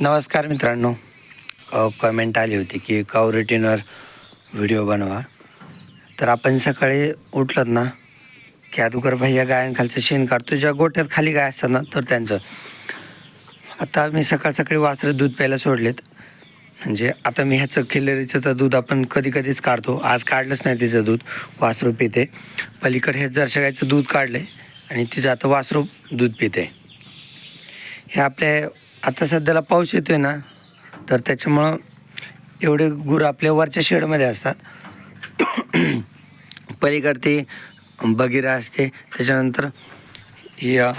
नमस्कार मित्रांनो. कमेंट आली होती की कावरेटीनवर व्हिडिओ बनवा. तर आपण सकाळी उठलत ना की भाई या गायांखालचं शेण काढतो ज्या गोट्यात खाली गाय असतात ना तर त्यांचं. आता मी सकाळ सकाळी वासरं दूध प्यायला सोडलेत. म्हणजे आता मी ह्याचं खिल्लरीचं तर दूध आपण कधी कधीच काढतो. आज काढलंच नाही तिचं दूध वासरू पिते. पलीकडे हे जरशा गायचं दूध काढलं आणि तिचं आता वासरू दूध पिते. हे आपल्या आता सध्याला पाऊस येतोय ना तर त्याच्यामुळं एवढे गुरं आपल्या वरच्या शेडमध्ये असतात. पलीकडती बगिरा असते. त्याच्यानंतर या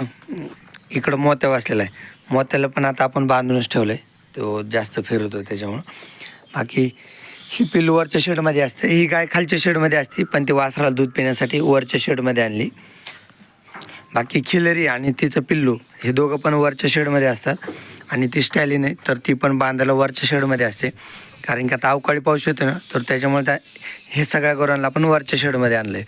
इकडं मोत्या वाचलेला आहे. मोत्याला पण आता आपण बांधूनच ठेवलं आहे तो जास्त फिरतो त्याच्यामुळं. बाकी ही पिल्लू वरच्या शेडमध्ये असते. ही गाय खालच्या शेडमध्ये असते पण ती वासराला दूध पिण्यासाठी वरच्या शेडमध्ये आणली. बाकी खिलरी आणि तिचं पिल्लू हे दोघं पण वरच्या शेडमध्ये असतात. आणि ती स्टॅलिन आहे तर ती पण बांधायला वरच्या शेडमध्ये असते. कारण की आता अवकाळी पाऊस येतो ना तर त्याच्यामुळे त्या हे सगळ्या गुरांना आपण वरच्या शेडमध्ये आणलं आहे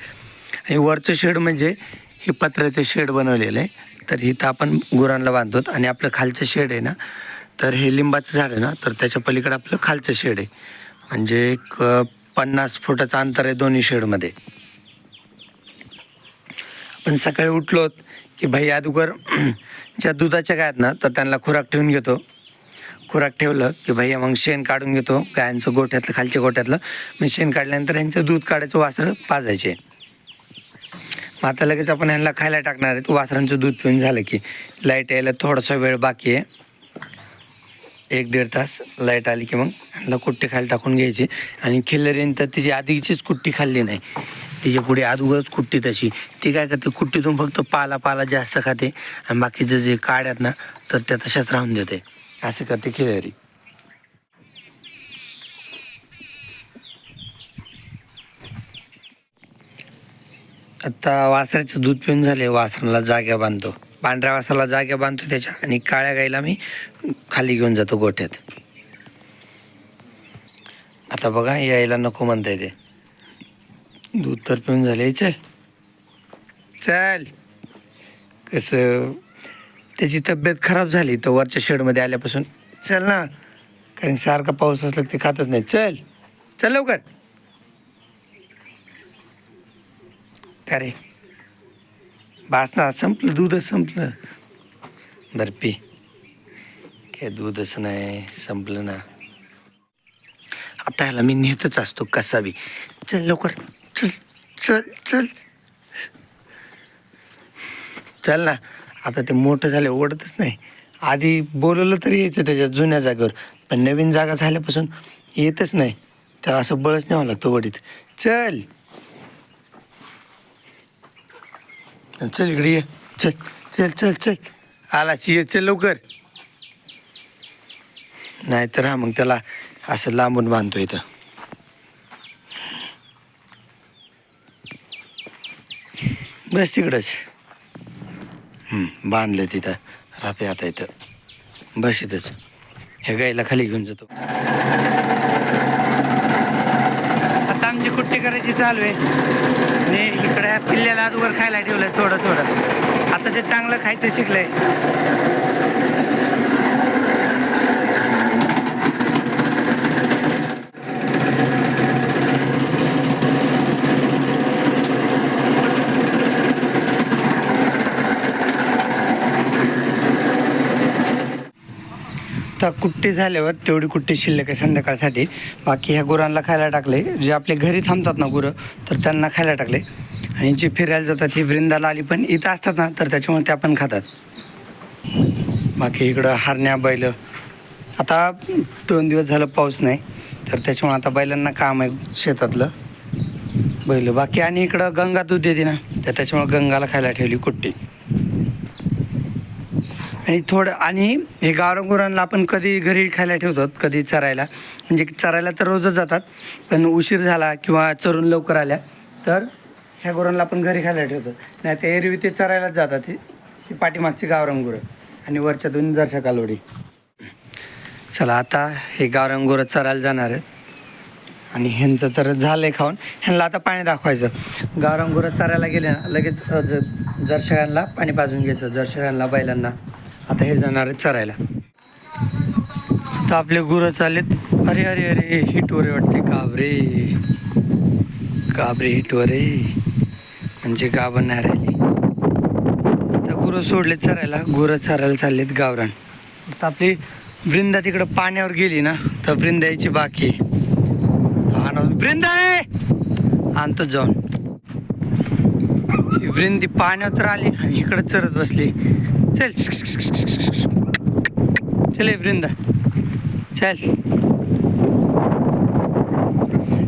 आणि वरचं शेड म्हणजे हे पत्र्याचं शेड बनवलेलं आहे. तर इथं आपण गुरांना बांधतो आणि आपलं खालचं शेड आहे ना तर हे लिंबाचं झाड आहे ना तर त्याच्या पलीकडे आपलं खालचं शेड आहे. म्हणजे एक पन्नास फुटाचं अंतर आहे दोन्ही शेडमध्ये पण सकाळी उठलोत की भाई अगोदर ज्या दुधाच्या गायत ना तर त्यांना खुराक ठेवून घेतो. खुराक ठेवलं की भैया मग शेण काढून घेतो गायांचं गोठ्यातलं खालच्या गोठ्यातलं. मग शेण काढल्यानंतर यांचं दूध काढायचं वासरं पाजायचे. मग आता लगेच आपण यांना खायला टाकणार आहे. वासरांचं दूध पिऊन झालं की लाइट यायला थोडासा वेळ बाकी आहे. एक दीड तास लाइट आली की मग यांना कुट्टी खायला टाकून घ्यायची. आणि खिल्लरीन तर तिची आधीचीच कुट्टी खाल्ली नाही. त्याच्या पुढे अगोदरच कुट्टी तशी. ती काय करते कुट्टीतून फक्त पाला पाला जास्त खाते आणि बाकीचं जे काढ्यात ना तर त्या तशाच राहून देते. असं करते खिलारी. आता वासराचं दूध पिऊन झाले वासराला जाग्या बांधतो. पांढऱ्या वासराला जाग्या बांधतो त्याच्या आणि काळ्या गाईला मी खाली घेऊन जातो गोठ्यात. आता बघा यायला नको म्हणता येते दूध तर पिऊन झाले चल. चल. कसं त्याची तब्येत खराब झाली तर वरच्या शेडमध्ये आल्यापासून चल ना. कारण सारखा पाऊस असला ते खातच नाही चल. चल लवकर. का रे? ना संपलं दूधच संपलं. बर्फी काय काय दूधच नाही संपलं ना. आता ह्याला मी नेतच असतो कसा बी चल लवकर. चल चल. चल ना. आता ते मोठं झालं ओढतच नाही. आधी बोलवलं तरी यायचं त्याच्या जुन्या जागेवर. पण नवीन जागा झाल्यापासून येतच नाही. त्याला असं बळच न्यावं लागतं वडीत. चल. चल इकडे ये. चल चल चल चल. आलाच ये चल लवकर. नाही तर हा मग त्याला असं लांबून बांधतो इथं. बस तिकडंच. बांधलं तिथं. राहते आता इथं. बस इथंच. हे गाईला खाली घेऊन जातो. आता आमची कुट्टी करायची चालू आहे. आणि इकडे ह्या पिल्ल्याला आजवर खायला ठेवलं थोडं थोडं. आता ते चांगलं खायचं शिकलंय. आता कुट्टी झाल्यावर तेवढी कुट्टी शिल्लक आहे संध्याकाळसाठी. बाकी ह्या गुरांना खायला टाकले जे आपले घरी थांबतात ना गुरं तर त्यांना खायला टाकले आणि जी फिरायला जातात ही वृंदाला आली पण इथं असतात ना तर त्याच्यामुळे त्या पण खातात. बाकी इकडं हरण्या बैल. आता दोन दिवस झालं पाऊस नाही तर त्याच्यामुळे आता बैलांना काम आहे शेतातलं. बैल बाकी आणि इकडं गंगा दूध देते ना तर त्याच्यामुळे गंगाला खायला ठेवली कुट्टी. आणि थोडं आणि हे गावरान आपण कधी घरी खायला ठेवतो कधी चरायला. म्हणजे चरायला तर रोजच जातात पण उशीर झाला किंवा चरून लवकर आल्या तर ह्या गुरांना आपण घरी खायला ठेवतो. नाही ते एरवी ते चरायलाच जातात ही पाठीमागची गावरान गुरं आणि वरच्या दोन जरशा कालवडी. चला आता हे गावरान गुरं चरायला जाणार आहेत. आणि ह्यांचं तर झालंय खाऊन. ह्यांना आता पाणी दाखवायचं. गावरान गुरं चरायला गेले ना लगेच ज जर्शकांना पाणी पाजून घ्यायचं जर्शकांना बैलांना. आता हे जाणार आहेत चरायला. तर आपले गुरं चाललेत. अरे अरे अरे हिटवर वाटते. काबरे. काबरे हिटवर आहे. म्हणजे गाभण नाही राहिली आता गुरं सोडलेत चरायला. गुरं चरायला चाललेत गावरान. तर आपली वृंदा तिकडं पाण्यावर गेली ना तर वृंदा यायची बाकी वृंदा आहे! आणतो जाऊन. वृंदी पाण्यावर तर आली आणि इकडं चरत बसली. चल चल हे वृंदा चल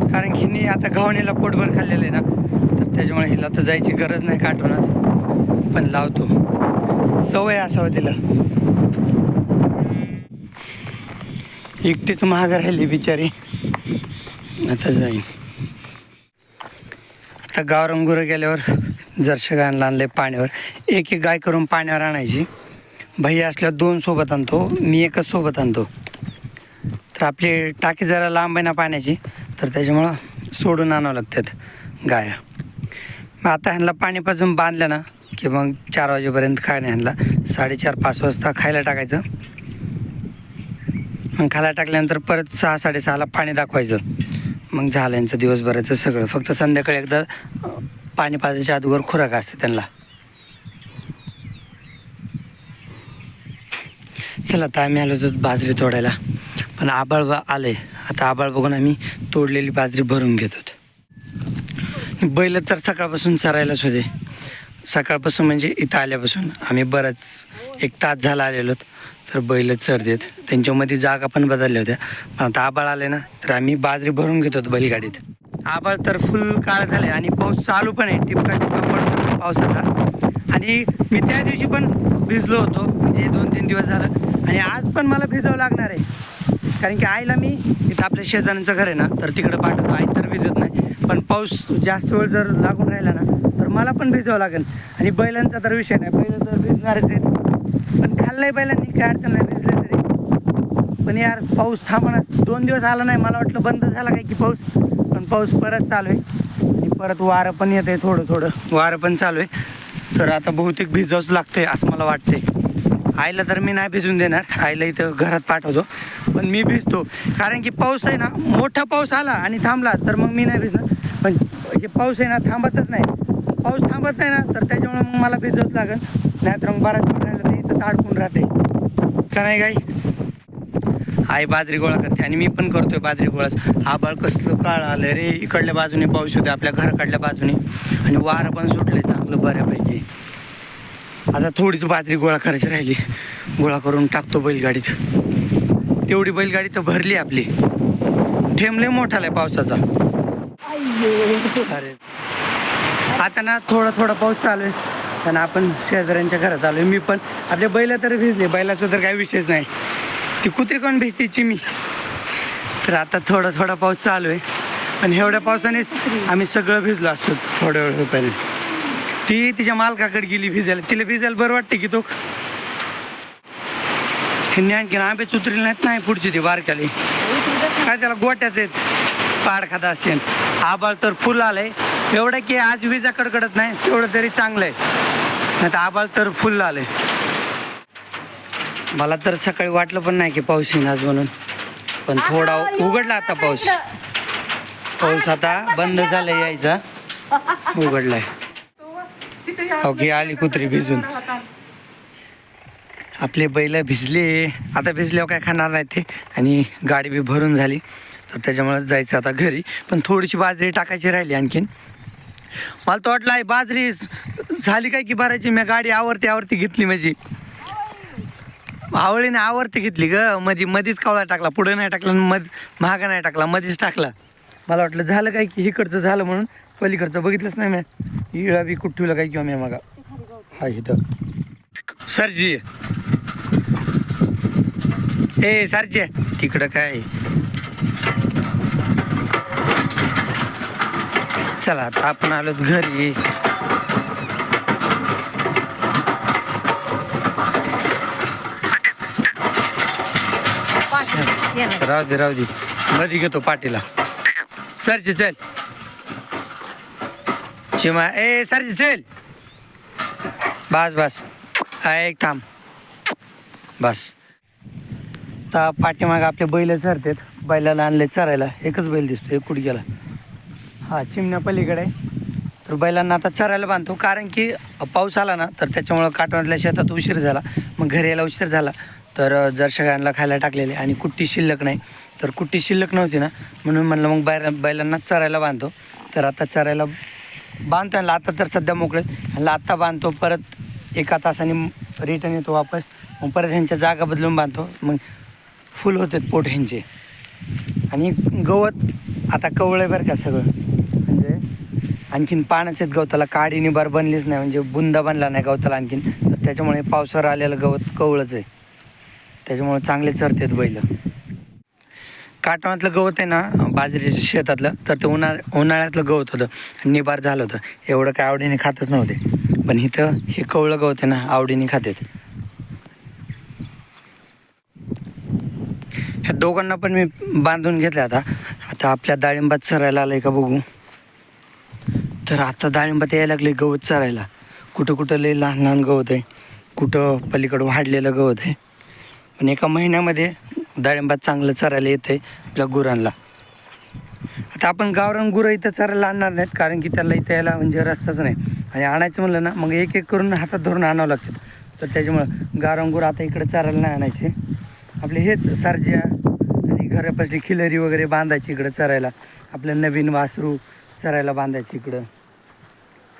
कारण की मी आता घावणीला पोटभर खाल्लेलं आहे ना तर त्याच्यामुळे हिला तर जायची गरज नाही काठवणात पण लावतो सवय असावं तिला एकटीच महाग राहिली बिचारी आता जाईन आता गावरंगुरं गेल्यावर जर्शी गायला आणले पाण्यावर. एक एक गाय करून पाण्यावर आणायची. भैया असल्यावर दोन सोबत आणतो. मी एकच सोबत आणतो. तर आपली टाकी जरा लांब आहे ना पाण्याची तर त्याच्यामुळं सोडून आणावं लागतात गाया. मग आता ह्यांना पाणी पाजून बांधलं ना की मग चार वाजेपर्यंत काय नाही ह्यांना. साडेचार पाच वाजता खायला टाकायचं. मग खायला टाकल्यानंतर परत सहा साडेसहाला पाणी दाखवायचं. मग झालं यांचं दिवसभराचं सगळं. फक्त संध्याकाळी एकदा पाणी पाजायच्या अगोदर खुराक असते त्यांना. चला आता आम्ही आलो होतो बाजरी तोडायला. पण आबाळ बा आले आता आबाळ बघून आम्ही तोडलेली बाजरी भरून घेतो बैल तर सकाळपासून चरायलाच होते. सकाळपासून म्हणजे इथं आल्यापासून आम्ही बराच एक तास झाला आलेलो तर बैल चर देत त्यांच्यामध्ये जागा पण बदलल्या होत्या. पण आता आबाळ आले ना तर आम्ही बाजरी भरून घेतो बैलगाडीत. आभाळ तर फुल काळ झाले आणि पाऊस चालू पण आहे. टिपका टिपका पडतो पावसाचा. आणि मी त्या दिवशी पण भिजलो होतो म्हणजे दोन तीन दिवस झालं. आणि आज पण मला भिजावं लागणार आहे. कारण की आईला मी इथं आपल्या शेजाऱ्यांचं घर आहे ना तर तिकडं पाठवतो. आई तर भिजत नाही. पण पाऊस जास्त वेळ जर लागून राहिला ना तर मला पण भिजावं लागेल. आणि बैलांचा तर विषय नाही. बैल तर भिजणारच आहेत. पण खाल्लंय बैलांनी काय अडचण नाही. भिजले तरी. पण यार पाऊस थांबणार दोन दिवस आला नाही. मला वाटलं बंद झाला काय की पाऊस. पाऊस परत चालू आहे. आणि परत वारं पण येत आहे थोडं थोडं. वारं पण चालू आहे. तर आता बहुतेक भिजावंच लागते असं मला वाटते आईला तर मी नाही भिजून देणार. आईला इथं घरात पाठवतो. पण मी भिजतो. कारण की पाऊस आहे ना मोठा पाऊस आला आणि थांबला तर मग मी नाही भिजणार. पण हे पाऊस आहे ना थांबतच नाही. पाऊस थांबत नाही ना तर त्याच्यामुळे मग मला भिजवत लागेल. नाहीतर मग बराच वेळ तर इथंच अडकून राहते. का नाही काही आई बाजरी गोळा करते आणि मी पण करतोय बाजरी गोळाच. आबाळ कसलं काळ आलं रे. इकडल्या बाजूने पाऊस होते आपल्या घराकडल्या बाजूने. आणि वारं पण सुटले चांगलं बऱ्यापैकी. आता थोडीच बाजरी गोळा करायची राहिली. गोळा करून टाकतो बैलगाडीत. तेवढी बैलगाडी तर भरली आपली. ठेमले मोठाला आहे पावसाचा. अरे. आता ना थोडा थोडा पाऊस चालू आहे. आणि आपण शेजाऱ्यांच्या घरात आलोय. मी पण. आपले बैला तर भिजले. बैलाचा तर काही विषयच नाही. ती कुत्री कोण भिजते चिमी? तर आता थोडा थोडा पाऊस चालू आहे. पण एवढ्या पावसानेच आम्ही सगळं भिजलो असतो थोड्या वेळ पहिले ती तिच्या मालकाकडे गेली भिजायला. तिला भिजायला बरं वाटते की तो ह्यांनी आणखीन आंबे उतरले नाहीत नाही पुढची ती बारक्याली. काय त्याला गोट्याच आहेत? पाड खात असेल आबाळ तर फुल आलंय. एवढं की आज विजा कडकडत नाही तेवढं तरी चांगलं आहे नाही तर आबाळ तर फुल आलंय. मला तर सकाळी वाटलं पण नाही की पाऊस येईन आज म्हणून. पण थोडा उघडला आता पाऊस. पाऊस आता बंद झाला यायचा. उघडलाय. ओके आली कुत्री भिजून. आपले बैल भिजले. आता भिजल्यावर काय खाणार नाही ते. आणि गाडी बी भरून झाली. तर त्याच्यामुळे जायचं आता घरी. पण थोडीशी बाजरी टाकायची राहिली आणखीन. मला तर वाटलं आहे बाजरी झाली काय की भरायची? मी गाडी आवरती आवरती घेतली माझी. आवळीने आवडती घेतली ग. म्हणजे मधीच कावळा टाकला पुढे नाही टाकला मध महागा नाही टाकला मधीच टाकला. मला वाटलं झालं काय की इकडचं झालं म्हणून पलीकडचं बघितलंच नाही मी. इळा बी कुठ्ठीला काय किंवा मी मागा. हा इथं. सरजी. ए सरजी. तिकडं काय? चला आता आपण आलो घरी. राहू दे राहू दे. मधी घेतो पाटीला सरजी चल. चिमा ए सरजी चल. बस बस. एक थांब. बस. आता पाठीमागे आपले बैल चरतात. बैलाला आणले चरायला. एकच बैल दिसतो एक कुठे गेला हा चिमण्या पलीकडे. तर बैलांना आता चरायला बांधतो. कारण की पाऊस आला ना तर त्याच्यामुळं काटवातल्या शेतात उशीर झाला. मग घरी यायला उशीर झाला. तर जर सगळ्यांना खायला टाकलेले आणि कुट्टी शिल्लक नाही तर कुट्टी शिल्लक नव्हती ना म्हणून म्हणलं मग बैला बैलांना चरायला बांधतो. तर आता चरायला बांधतो आणि आता तर सध्या मोकळे. आणि आता बांधतो परत एका तासाने रिटर्न येतो वापस. मग परत ह्यांच्या जागा बदलून बांधतो. मग फुल होतात पोट ह्यांचे. आणि गवत आता कवळे आहे बरं का सगळं. म्हणजे आणखीन पाण्याच आहेत गवताला. काडी निबार बनलीच नाही. म्हणजे बुंदा बनला नाही गवताला आणखीन. तर त्याच्यामुळे पावसावर आलेलं गवत कवळच आहे. त्याच्यामुळे चांगले चरतात बैल. काटवातलं गवत आहे ना बाजरीच्या शेतातलं तर ते उन्हाळ उन्हाळ्यातलं गवत होतं. निबार झालं होतं. एवढं काय आवडीने खातच नव्हते. पण इथं हे कवळं गवत आहे ना आवडीने खातात. ह्या दोघांना पण मी बांधून घेतलं आता. आता आपल्या डाळिंबात चरायला आलंय का बघू. तर आता डाळिंबात यायला लागले गवत चरायला. कुठं कुठं लय लहान लहान गवत आहे. कुठं पलीकडं वाढलेलं गवत आहे. पण एका महिन्यामध्ये डाळिंबात चांगलं चरायला येतं आहे आपल्या गुरांना आता आपण गावरान गुरं इथं चरायला आणणार नाहीत कारण की त्याला इथं यायला म्हणजे रस्ताच नाही. आणि आणायचं म्हणलं ना मग एक एक करून हातात धरून आणावं लागतं. तर त्याच्यामुळं गावरान गुरं आता इकडे चरायला नाही आणायचे. आपले हेच सारज्या आणि घरापासली खिलरी वगैरे बांधायची इकडं चरायला. आपलं नवीन वासरू चरायला बांधायची इकडं.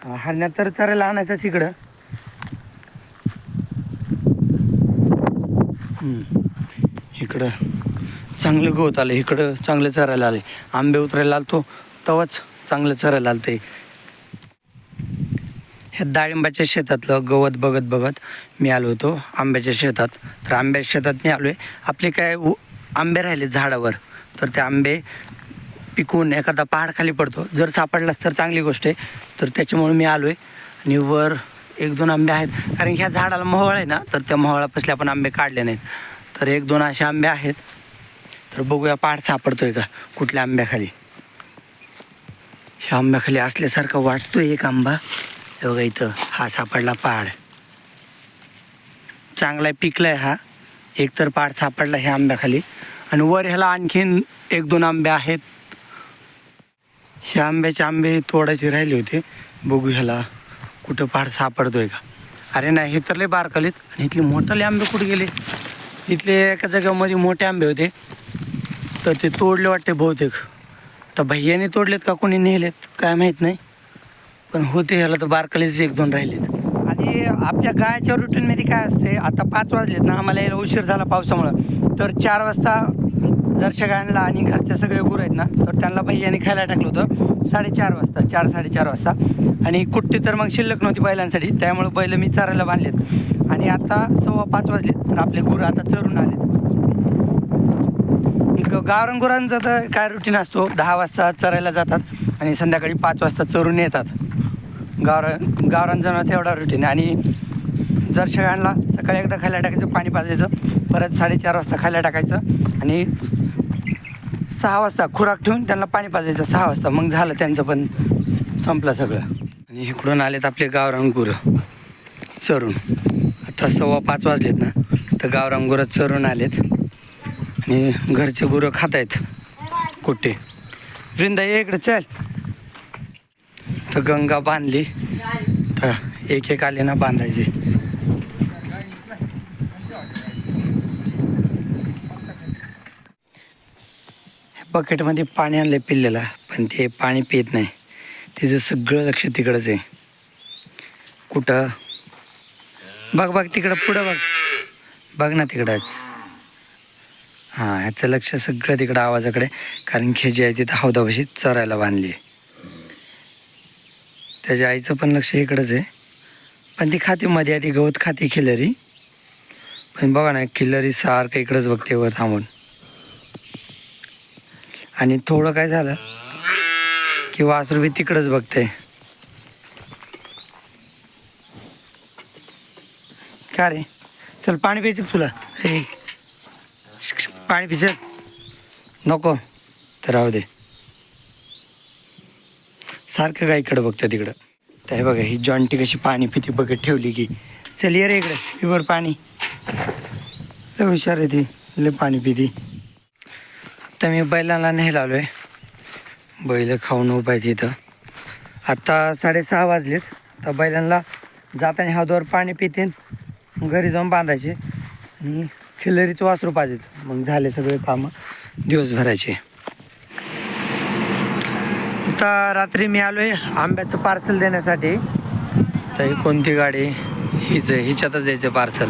हरण्यात तर चरायला आणायचंच इकडं. इकडं चांगलं गवत आलं इकडं चांगलं चरायला आले आंबे उतरायला आलतो तवाच चांगलं चरायला आलं ते ह्या डाळिंबाच्या शेतातलं गवत बघत बघत मी आलो होतो आंब्याच्या शेतात. तर आंब्याच्या शेतात मी आलो आहे आपले काय उ- आंबे राहिले झाडावर. तर ते आंबे पिकून एखादा पहाड खाली पडतो. जर सापडलाच तर चांगली गोष्ट आहे. तर त्याच्यामुळे मी आलो आहे आणि वर एक दोन आंबे आहेत. कारण ह्या झाडाला मोहळ आहे ना तर त्या मोहळापासले आपण आंबे काढले नाहीत. तर एक दोन असे आंबे आहेत. तर बघूया पहाड सापडतोय का? कुठल्या आंब्याखाली? ह्या आंब्याखाली असल्यासारखं वाटतोय एक आंबा. बघा इथं हा सापडला पहाड चांगला पिकलाय हा. एकतर पाड पहाड सापडला ह्या आंब्याखाली. आणि वर ह्याला आणखीन एक दोन आंबे आहेत. ह्या आंब्याचे आंबे तोडायचे राहिले होते. बघू ह्याला. कुठं पहाड सापडतोय का? अरे नाही हे तर लय बारकलीत. आणि इथले मोठाले आंबे कुठे गेले? इथले एका जगामध्ये मोठे आंबे होते. तर ते तोडले वाटते बहुतेक. तर भैयाने तोडलेत का कोणी नेलेत? काय माहीत नाही. पण होते ह्याला तर बारकालीच एक दोन राहिलेत. आणि आपल्या गायच्या रुटीनमध्ये काय असते आता पाच वाजलेत ना आम्हाला यायला उशीर झाला पावसामुळं. तर चार वाजता जर गायांना आणि घरचे सगळे गुरु आहेत ना तर त्यांना भैयाने खायला टाकलं होतं साडेचार वाजता चार साडेचार वाजता. आणि कुट्टी तर मग शिल्लक नव्हती बैलांसाठी त्यामुळे बैल मी चारायला बांधलेत. आणि आता सव्वा पाच वाजलेत तर आपले गुरु आता चरून आलेत. ग- गावरान गुरांचा तर काय रुटीन असतो? दहा वाजता चरायला जातात आणि संध्याकाळी पाच वाजता चरून येतात. गावर गावरान जनावरचं एवढा रुटीन आणि जर शेळ्यांना सकाळी एकदा खायला टाकायचं पाणी पाजायचं परत साडेचार वाजता खायला टाकायचं आणि सहा वाजता खुराक ठेवून त्यांना पाणी पाजायचं सहा वाजता. मग झालं त्यांचं पण संपलं सगळं. आणि इकडून आलेत आपले गावरान गुरं चरून. आता सव्वा पाच वाजलेत ना तर गावरान गुरं चरून आलेत. आणि घरचे गुरं खात आहेत कुठे? वृंदा ये इकडे चल. तर गंगा बांधली. तर एक एक आले ना बांधायचे. बकेटमध्ये पाणी आणलं पिल्लेला पण ते पाणी पित नाही. तिचं सगळं लक्ष तिकडंच आहे. कुठं? बघ बघ तिकडं पुढं बघ. बघ ना तिकडंच. हां ह्याचं लक्ष सगळं तिकडं आवाजाकडे कारण खेजी आहे तिथं हौदापाशी चरायला बांधली आहे. त्याच्या आईचं पण लक्ष इकडंच आहे. पण ती खाते मध्ये आधी गवत खाते खिलरी. पण बघा ना खिल्लरी सारखं इकडंच बघते वर थांबून. आणि थोडं काय झालं की वासरू बी तिकडंच बघते का रे? चल पाणी प्यायचं तुला? ए पाणी पिचत नको तर राहू दे. सारखं काय इकडं बघतं तिकडं. तर हे बघा ही जॉन्टी कशी पाणी पिती बघत ठेवली की. चल ये रे इकडं पिवर पाणी. हुशार आहे ती लय पाणी पिती. तर मी बैलांना न्यायला आलो आहे बैल खाऊन उभा आहे तिथं आत्ता साडेसहा वाजलेत. तर बैलांना जाताना हौदावर पाणी पितेन घरी जाऊन बांधायचे. आणि खिलरीचं वासरू पाहिजेच मग झाले सगळे कामं. दिवसभराचे आता रात्री मी आलो आहे आंब्याचं पार्सल देण्यासाठी. तर ही कोणती गाडी? हीच आहे. हिच्यातच द्यायचं पार्सल